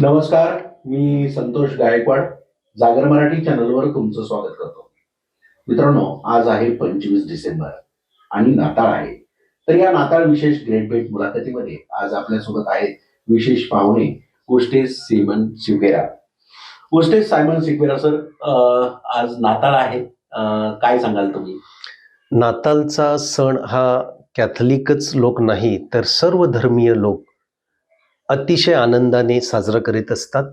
नमस्कार मी संतोष गायकवाड. जागर मराठी चॅनलवर तुमचं स्वागत करतो. मित्रांनो आज आहे पंचवीस डिसेंबर आणि नाताळ आहे. तर या नाताळ विशेष ग्रेट भेट मुलाखतीमध्ये आज आपल्यासोबत आहेत विशेष पाहुणे गोष्टेस Simon Sequeira गोष्टेस Simon Sequeira sir आज नाताळ आहे. काय सांगाल तुम्ही? नाताळचा सण हा कॅथलिकच लोक नाही तर सर्व धर्मीय लोक अतिशय आनंदाने साजरा करीत असतात.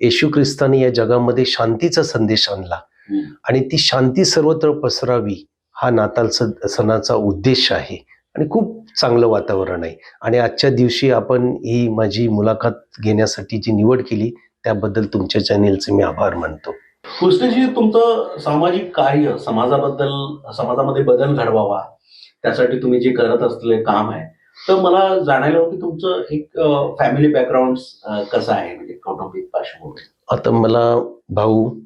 येशू ख्रिस्ताने या जगामध्ये शांतीचा संदेश आणला. आणि ती शांती सर्वत्र पसरावी हा नाताल सणाचा उद्देश आहे. आणि खूप चांगलं वातावरण आहे. आणि आजच्या दिवशी आपण ही माझी मुलाखत घेण्यासाठी जी निवड केली त्याबद्दल तुमच्या चॅनेलचे मी आभार मानतो. गोष्टीची तुमचं सामाजिक कार्य समाजाबद्दल समाजामध्ये बदल घडवावा त्यासाठी तुम्ही जे करत असलेले काम आहे तर मला जाणायला होतं की तुमचं एक फॅमिली बॅकग्राऊंड कसं आहे? म्हणजे कौटुंबिक पार्श्वभूमी. आता मला भाऊ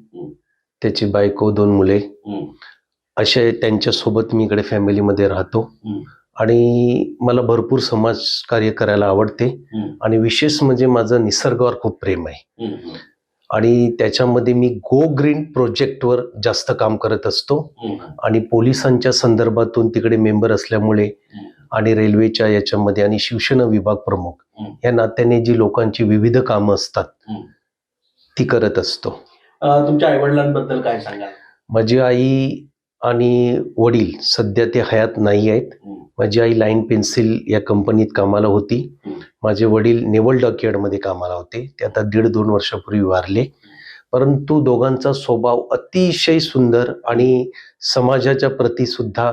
त्याची बायको दोन मुले. असे त्यांच्यासोबत मी इकडे फॅमिलीमध्ये राहतो. आणि मला भरपूर समाज कार्य करायला आवडते. आणि विशेष म्हणजे माझं निसर्गावर खूप प्रेम आहे. आणि त्याच्यामध्ये मी गो ग्रीन प्रोजेक्टवर जास्त काम करत असतो. आणि पोलिसांच्या संदर्भातून तिकडे मेंबर असल्यामुळे. आणि रेल्वेच्या याच्यामध्ये आणि शिवसेना विभाग प्रमुख. या नात्याने जी लोकांची विविध कामं असतात. ती करत असतो. तुमच्या आईवडिलांबद्दल काय सांगाल? माझी आई आणि वडील सध्या ते हयात नाही आहेत. माझी आई लाईन पेन्सिल या कंपनीत कामाला होती. माझे वडील नेवल डॉकयार्डमध्ये कामाला होते. ते आता दीड दोन वर्षापूर्वी वारले. परंतु दोघांचा स्वभाव अतिशय सुंदर आणि समाजाच्या प्रती सुद्धा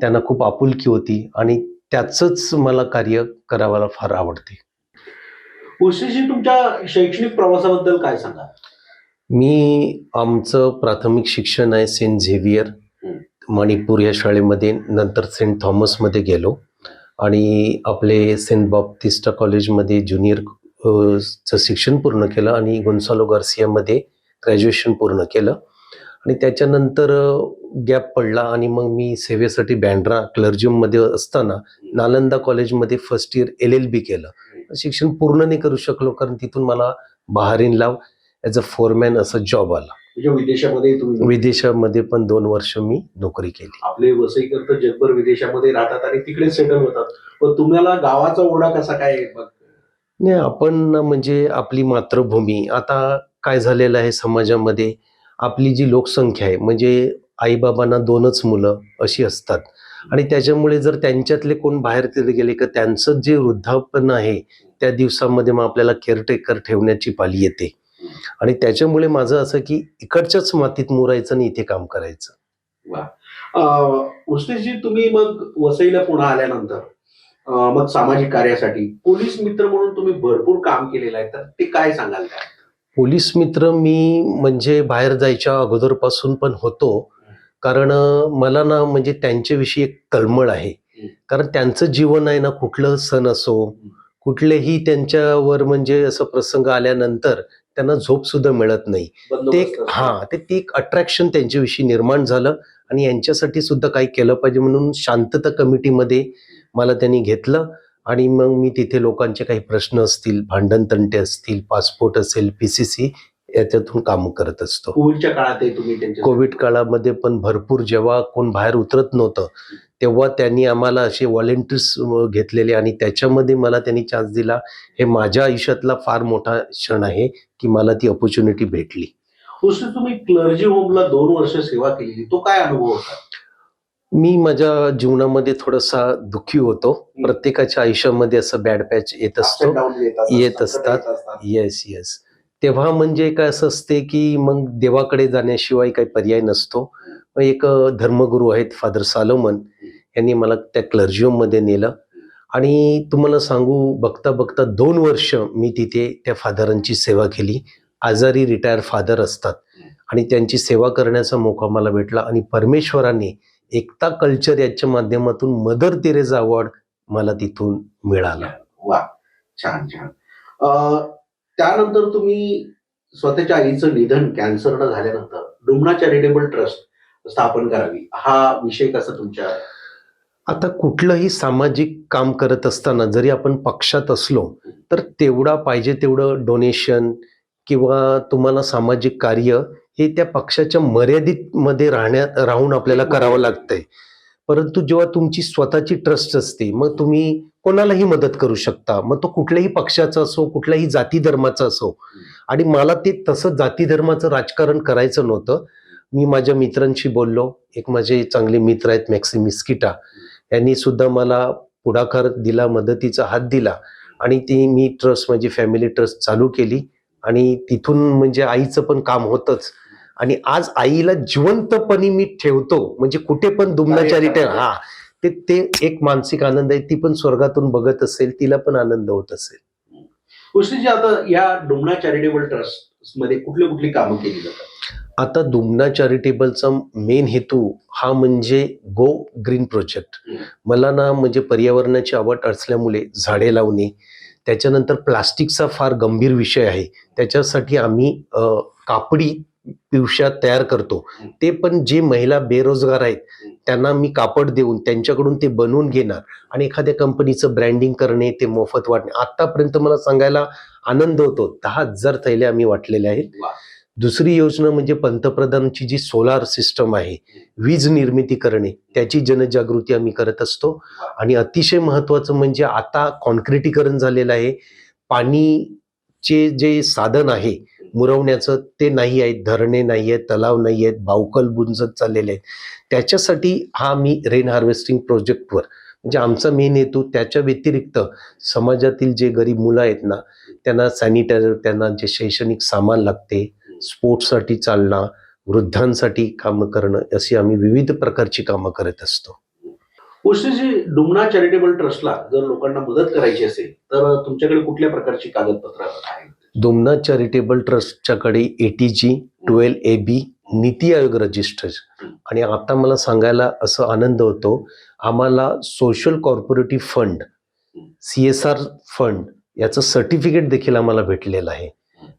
त्यांना खूप आपुलकी होती आणि त्याचंच मला कार्य करायला फार आवडते. तुमच्या शैक्षणिक प्रवासाबद्दल काय सांगाल मी आमचं प्राथमिक शिक्षण आहे सेंट झेवियर. मणिपूर या शाळेमध्ये नंतर सेंट थॉमसमध्ये गेलो. आणि आपले सेंट बॉप्टिस्टा कॉलेजमध्ये ज्युनियर चं शिक्षण पूर्ण केलं आणि गोन्सालो गार्सियामध्ये ग्रॅज्युएशन पूर्ण केलं. आणि त्याच्यानंतर गॅप पडला आणि मग मी सेवेसाठी बँड्रा क्लर्जियममध्ये असताना नालंदा कॉलेजमध्ये first year L L B केलं. शिक्षण पूर्ण नाही करू शकलो कारण तिथून मला बहारीनला ॲज अ फोरमॅन असा जॉब आला. विदेशामध्ये विदेशामध्ये पण दोन वर्ष मी नोकरी केली. आपले वसईकर तर जगभर विदेशामध्ये राहतात आणि तिकडे सेटल होतात. पण तुम्हाला गावाचा ओढा कसा काय नाही आपण म्हणजे आपली मातृभूमी. आता काय झालेलं आहे समाजामध्ये? आपली जी लोकसंख्या आहे म्हणजे आईबाबांना दोनच मुलं अशी असतात. आणि त्याच्यामुळे जर त्यांच्यातले कोण बाहेर तिथे गेले का त्यांचं जे वृद्धापन आहे त्या दिवसामध्ये मग आपल्याला केअरटेकर ठेवण्याची पाली येते. आणि त्याच्यामुळे माझं असं की इकडच्याच मातीत मुरायचं आणि इथे काम करायचं. उस्टेशजी तुम्ही मग वसईला पुन्हा आल्यानंतर मग सामाजिक कार्यासाठी पोलीस मित्र म्हणून तुम्ही भरपूर काम केलेलं आहे तर ते काय सांगाल पोलीस मित्र मी म्हणजे बाहेर जायच्या अगोदरपासून पण होतो. कारण मला ना म्हणजे त्यांच्याविषयी एक तळमळ आहे. कारण त्यांचं जीवन आहे ना कुठलं सण असो कुठलेही त्यांच्यावर म्हणजे असं प्रसंग आल्यानंतर त्यांना झोप सुद्धा मिळत नाही ते. हा ते ती एक अट्रॅक्शन त्यांच्याविषयी निर्माण झालं आणि यांच्यासाठी सुद्धा काही केलं पाहिजे म्हणून शांतता कमिटीमध्ये मला त्यांनी घेतलं आणि मग मी तिथे लोकांचे काही प्रश्न असतील भांडण तंटे असतील पासपोर्ट असेल पी सी सी याच्यातून काम करत असतो. कोविडच्या काळातही तुम्ही त्यांच्या कोविड काळामध्ये पण भरपूर जेव्हा कोण बाहेर उतरत नव्हतं तेव्हा त्यांनी आम्हाला असे व्हॉलेंटियर्स घेतलेले आणि त्याच्यामध्ये मला त्यांनी चान्स दिला. हे माझ्या आयुष्यातला फार मोठा क्षण आहे की मला ती ऑपॉर्च्युनिटी भेटली. उस्टेश तुम्ही क्लर्जी होमला दोन वर्ष सेवा केलेली तो काय अनुभव होता? मी माझ्या जीवनामध्ये थोडासा दुःखी होतो. प्रत्येकाच्या आयुष्यामध्ये असं बॅड पॅच येत Ups असतो. and downs येतात, येत संकटं असतात. येत असतात. येस येस तेव्हा म्हणजे काय असं असते की मग देवाकडे जाण्याशिवाय काही पर्याय नसतो. एक धर्मगुरू आहेत फादर सालोमन यांनी मला त्या क्लर्जियममध्ये नेलं. आणि तुम्हाला सांगू बघता बघता दोन वर्ष मी तिथे त्या फादरांची सेवा केली. आजारी रिटायर फादर असतात. आणि त्यांची सेवा करण्याचा मोका मला भेटला. आणि परमेश्वराने एकता कल्चर याच्या माध्यमातून मदर तेरेजा अवॉर्ड मला तिथून मिळाला. वा छान छान. त्यानंतर तुम्ही स्वतःच्या आईचं निधन कॅन्सरनं झाल्यानंतर डुमना चॅरिटेबल ट्रस्ट स्थापन करावी. हा विषय कसा तुमच्या आता कुठलंही सामाजिक काम करत असताना जरी आपण पक्षात असलो तर तेवढा पाहिजे तेवढं डोनेशन किंवा तुम्हाला सामाजिक कार्य हे त्या पक्षाच्या मर्यादित मध्ये राहण्यात राहून आपल्याला करावं लागतंय. परंतु जेव्हा तुमची स्वतःची ट्रस्ट असते मग तुम्ही कोणालाही मदत करू शकता. मग तो कुठल्याही पक्षाचा असो कुठल्याही जाती धर्माचा असो. आणि मला ते तसं जाती धर्माचं राजकारण करायचं नव्हतं. मी माझ्या मित्रांशी बोललो. एक माझे चांगले मित्र आहेत मॅक्सिम इस्किटा यांनी सुद्धा मला पुढाकार दिला मदतीचा हात दिला. आणि ती मी ट्रस्ट माझी फॅमिली ट्रस्ट चालू केली. आणि तिथून म्हणजे आईचं पण काम होतंच. आणि आज आईला जिवंतपणी मी ठेवतो म्हणजे कुठे पण दुमनाचारी ठेव हा. ते ते एक मानसिक आनंद आहे ती पण स्वर्गातून बघत असेल तिला पण आनंद होत असेल. गोष्टीची आता या डोमणा चॅरिटेबल ट्रस्टमध्ये कुठली कुठली कामं केली जातात? आता दुमना चॅरिटेबलचा मेन हेतू हा म्हणजे गो ग्रीन प्रोजेक्ट. मला ना म्हणजे पर्यावरणाची आवड असल्यामुळे झाडे लावणे त्याच्यानंतर प्लास्टिकचा फार गंभीर विषय आहे. त्याच्यासाठी आम्ही कापडी पिवश्या तयार करतो. ते पण जे महिला बेरोजगार आहेत. त्यांना मी कापड देऊन त्यांच्याकडून ते बनवून घेणार आणि एखाद्या कंपनीचं ब्रँडिंग करणे ते मोफत वाटणे. आतापर्यंत मला सांगायला आनंद होतो. दहा हजार थैले आम्ही वाटलेले आहेत. दुसरी योजना म्हणजे पंतप्रधानची जी सोलार सिस्टम आहे वीज निर्मिती करणे त्याची जनजागृती आम्ही करत असतो. आणि अतिशय महत्वाचं म्हणजे आता कॉन्क्रिटीकरण झालेलं आहे. पाणीचे जे साधन आहे मुरवण्याचं ते नाही आहेत धरणे नाही आहेत तलाव नाही आहेत बावकल बुंजत चाललेले आहेत. त्याच्यासाठी हा मी रेन हार्वेस्टिंग प्रोजेक्टवर म्हणजे आमचा मेन हेतू त्याच्या व्यतिरिक्त समाजातील जे गरीब मुलं आहेत ना त्यांना सॅनिटायझर त्यांना जे शैक्षणिक सामान लागते स्पोर्ट्ससाठी चालणं वृद्धांसाठी कामं करणं अशी आम्ही विविध प्रकारची कामं करत असतो. गोष्टीची डुमना चॅरिटेबल ट्रस्टला जर लोकांना मदत करायची असेल तर तुमच्याकडे कुठल्या प्रकारची कागदपत्र आहेत? दुमना charitable ट्रस्टच्याकडे A T G twelve A B NITI Aayog register आणि आता मला सांगायला असं आनंद होतो आम्हाला social corporative fund C S R fund याचं सर्टिफिकेट देखील आम्हाला भेटलेलं आहे.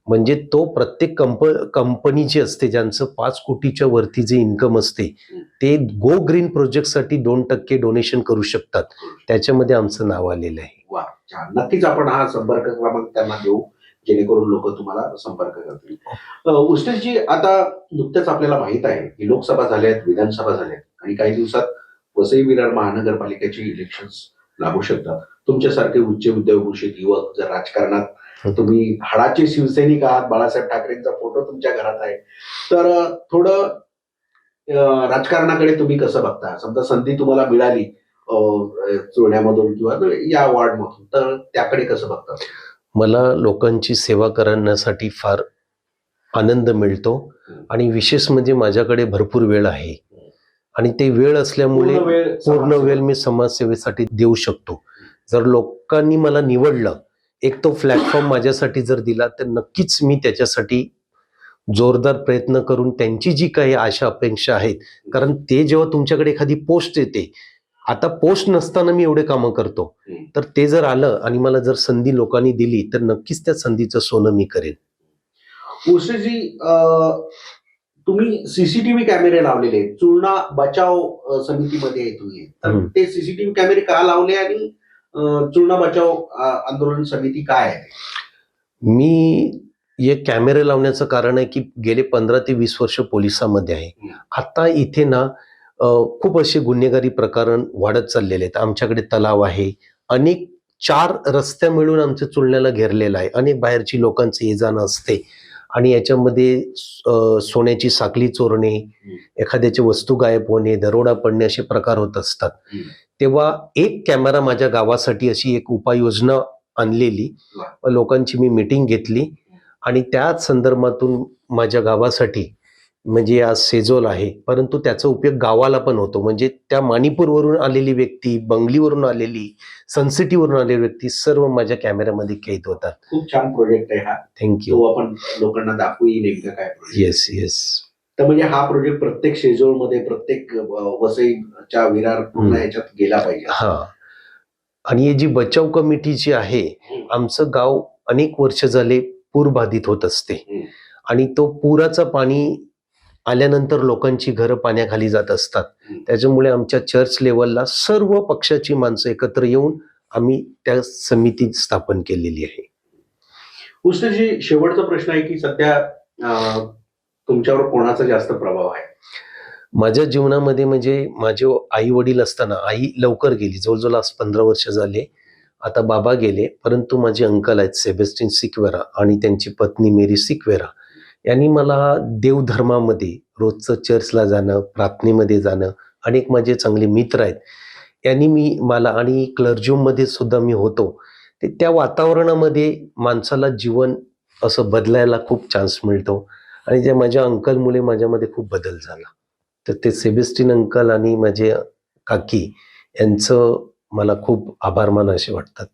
म्हणजे तो प्रत्येक कंप कंपनी जी असते ज्यांचं पाच कोटीच्या वरती जे इन्कम असते ते गो ग्रीन प्रोजेक्टसाठी दोन टक्के डोनेशन करू शकतात. त्याच्यामध्ये आमचं नाव आलेलं आहे. नक्कीच आपण हा संपर्क क्रमांक त्यांना देऊ. जेणेकरून लोक तुम्हाला संपर्क करतील. उष्णजी आता नुकत्याच आपल्याला माहीत आहे की लोकसभा झाल्यात विधानसभा झाल्यात आणि काही दिवसात वसई विरार महानगरपालिकेचे इलेक्शन लागू शकतात. तुमच्यासारखे उच्च विद्याभूषित युवक जर राजकारणात तुम्ही हाडाचे शिवसैनिक आहात बाळासाहेब ठाकरेंचा फोटो तुमच्या घरात आहे तर थोडं राजकारणाकडे तुम्ही कसं बघता? समजा संधी तुम्हाला मिळाली चुरण्यामधून किंवा या वॉर्डमधून तर त्याकडे कसं बघता? मला लोकांची सेवा करण्यासाठी फार आनंद मिळतो. आणि विशेष म्हणजे माझ्याकडे भरपूर वेळ आहे. आणि ते वेळ असल्यामुळे पूर्ण वेळ मी समाजसेवेसाठी देऊ शकतो. जर लोकांनी मला निवडलं एक तो प्लॅटफॉर्म माझ्यासाठी जर दिला तर नक्कीच मी त्याच्यासाठी जोरदार प्रयत्न करून त्यांची जी काही आशा अपेक्षा आहेत कारण ते जेव्हा तुमच्याकडे एखादी पोस्ट येते आता पोस्ट नसताना मी एवढे कामं करतो. तर ते जर आलं आणि मला जर संधी लोकांनी दिली तर नक्कीच त्या संधीचं सोनं मी करेन उषेजी तुम्ही सीसीटीव्ही कॅमेरे लावलेले आहेत चुरणा बचाव समितीमध्ये तुम्ही तर. ते सीसीटीव्ही कॅमेरे का लावले आणि चुरणा बचाव आंदोलन समिती काय आहे मी हे कॅमेरे लावण्याचं कारण आहे की गेले पंधरा ते वीस वर्ष पोलिसामध्ये आहे. आता इथे ना खूप असे गुन्हेगारी प्रकरण वाढत चाललेले आहेत. आमच्याकडे तलाव आहे. अनेक चार रस्त्या मिळून आमच्या चुलण्याला घेरलेलं आहे. अनेक बाहेरची लोकांचं ये जाणं असते. आणि याच्यामध्ये सोन्याची साखली चोरणे एखाद्याची वस्तू गायब होणे दरोडा पडणे असे प्रकार होत असतात. तेव्हा एक कॅमेरा माझ्या गावासाठी अशी एक उपाययोजना आणलेली. लोकांची मी मिटिंग घेतली. आणि त्याच संदर्भातून माझ्या गावासाठी म्हणजे आज सेजोल आहे. परंतु त्याचा उपयोग गावाला पण होतो. म्हणजे त्या माणिपूरवरून आलेली व्यक्ती बंगलीवरून आलेली सनसिटीवरून आलेली व्यक्ती सर्व माझ्या कॅमेऱ्यामध्ये कैद होतात. खूप छान प्रोजेक्ट आहे हा. थँक्यू तो आपण लोकांना दाखवूही नेमकं काय project. येस येस तर म्हणजे हा प्रोजेक्ट प्रत्येक शेजोळमध्ये प्रत्येक वसईच्या विरार पूर्ण. याच्यात गेला पाहिजे. हा. आणि ही जी बचाव कमिटी जी आहे आमचं गाव अनेक वर्ष झाले पूरबाधित होत असते. आणि तो पुराचं पाणी आल्यानंतर लोकांची घरं पाण्याखाली जात असतात. त्याच्यामुळे आमच्या चर्च लेवलला सर्व पक्षाची माणसं एकत्र येऊन आम्ही त्या समिती स्थापन केलेली आहे. उष्णजी शेवटचा प्रश्न आहे की सध्या तुमच्यावर कोणाचा जास्त प्रभाव आहे? माझ्या जीवनामध्ये म्हणजे माझे आई वडील असताना आई लवकर गेली. जवळजवळ आज पंधरा वर्ष झाले. आता बाबा गेले. परंतु माझे अंकल आहेत सेबेस्टिन सिक्वेरा आणि त्यांची पत्नी मेरी सिक्वेरा यांनी मला देवधर्मामध्ये रोजचं चर्चला जाणं प्रार्थनेमध्ये जाणं अनेक माझे चांगले मित्र आहेत. यांनी मी मला आणि क्लर्जूममध्ये सुद्धा मी होतो. ते त्या वातावरणामध्ये माणसाला जीवन असं बदलायला खूप चान्स मिळतो. आणि जे माझ्या अंकलमुळे माझ्यामध्ये खूप बदल झाला. तर ते सेबेस्टिन अंकल आणि माझे काकी यांचं मला खूप आभार मान असे वाटतात.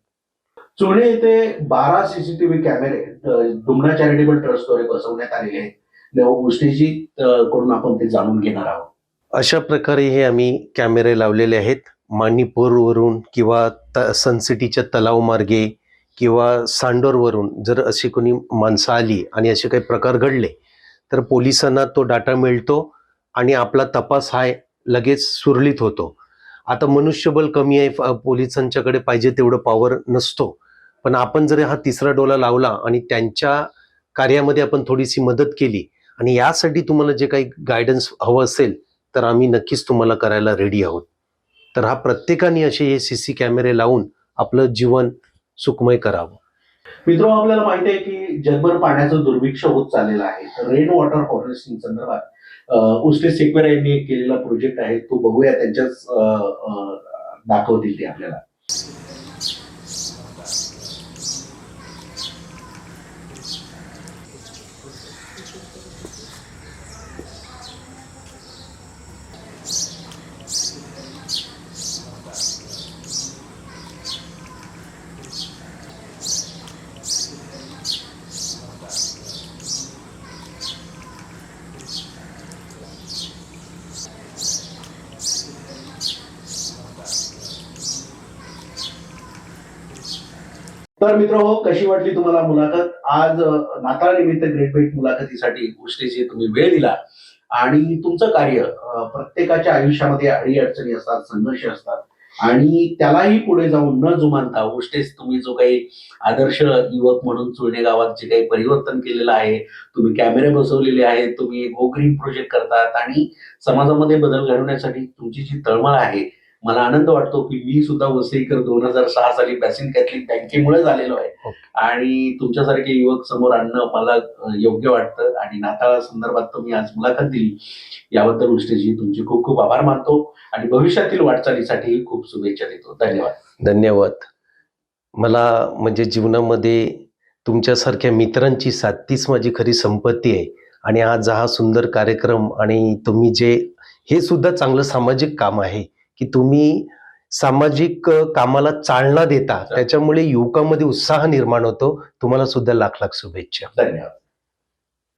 चुळे येथे बारा सीसीटीव्ही कॅमेरे अं, चॅरिटेबल ट्रस्टद्वारे बसवण्यात आलेले आहेत. गोष्टीची कडून आपण ते जाणून घेणार आहोत. अशा प्रकारे हे आम्ही कॅमेरे लावलेले आहेत. माणिपूरवरून किंवा त सनसिटीच्या तलाव मार्गे किंवा सांडोरवरून जर अशी कोणी माणसं आली आणि असे काही प्रकार घडले तर पोलिसांना तो डाटा मिळतो आणि आपला तपास हा लगेच सुरळीत होतो. आता मनुष्यबळ कमी आहे पोलिसांच्याकडे पाहिजे तेवढं पॉवर नसतो. पण आपण जर हा तिसरा डोला लावला आणि त्यांच्या कार्यामध्ये आपण थोडीशी मदत केली आणि यासाठी तुम्हाला जे काही गायडन्स हवं असेल तर आम्ही नक्कीच तुम्हाला करायला रेडी आहोत. तर हा प्रत्येकाने असे हे सी सी कॅमेरे लावून आपलं जीवन सुखमय करावं. मित्र आपल्याला माहिती आहे की जगभर पाण्याचं दुर्भिक्ष होत चाललेलं आहे. रेन वॉटर हार्वेस्टिंग संदर्भात अं, उष्णे यांनी केलेला प्रोजेक्ट आहे. तो बघूया त्यांच्याच दाखवतील ते आपल्याला. तर मित्र हो कशी वाटली तुम्हाला मुलाखत? आज नाताळनिमित्त ग्रेट भेट मुलाखतीसाठी गोष्टीची तुम्ही वेळ दिला आणि तुमचं कार्य प्रत्येकाच्या आयुष्यामध्ये अडी अडचणी असतात संघर्ष असतात आणि त्यालाही पुढे जाऊन न जुमानता गोष्टीस तुम्ही जो काही आदर्श युवक म्हणून चुळणे गावात जे काही परिवर्तन केलेलं आहे तुम्ही कॅमेरे बसवलेले आहेत तुम्ही गो हो ग्रीन प्रोजेक्ट करतात आणि समाजामध्ये बदल घडवण्यासाठी तुमची जी तळमळ आहे मला आनंद वाटतो की मी सुद्धा वसईकर दोन हजार सहा साली बॅसिन कॅथलिक बँकेमुळे झालेलो आहे. आणि तुमच्यासारखे युवक समोर आणणं मला योग्य वाटतं. आणि नाताळा संदर्भात तुम्ही आज मुलाखत दिली. याबद्दल उष्टेजी तुमचे खूप खूप आभार मानतो. आणि भविष्यातील वाटचालीसाठी खूप शुभेच्छा देतो. धन्यवाद. धन्यवाद. मला म्हणजे जीवनामध्ये तुमच्यासारख्या मित्रांची साथ तीच माझी खरी संपत्ती आहे. आणि आज हा सुंदर कार्यक्रम आणि तुम्ही जे हे सुद्धा चांगलं सामाजिक काम आहे. की तुम्ही सामाजिक कामाला चालना देता त्याच्यामुळे युवकामध्ये उत्साह निर्माण होतो. तुम्हाला सुद्धा लाख लाख शुभेच्छा. धन्यवाद.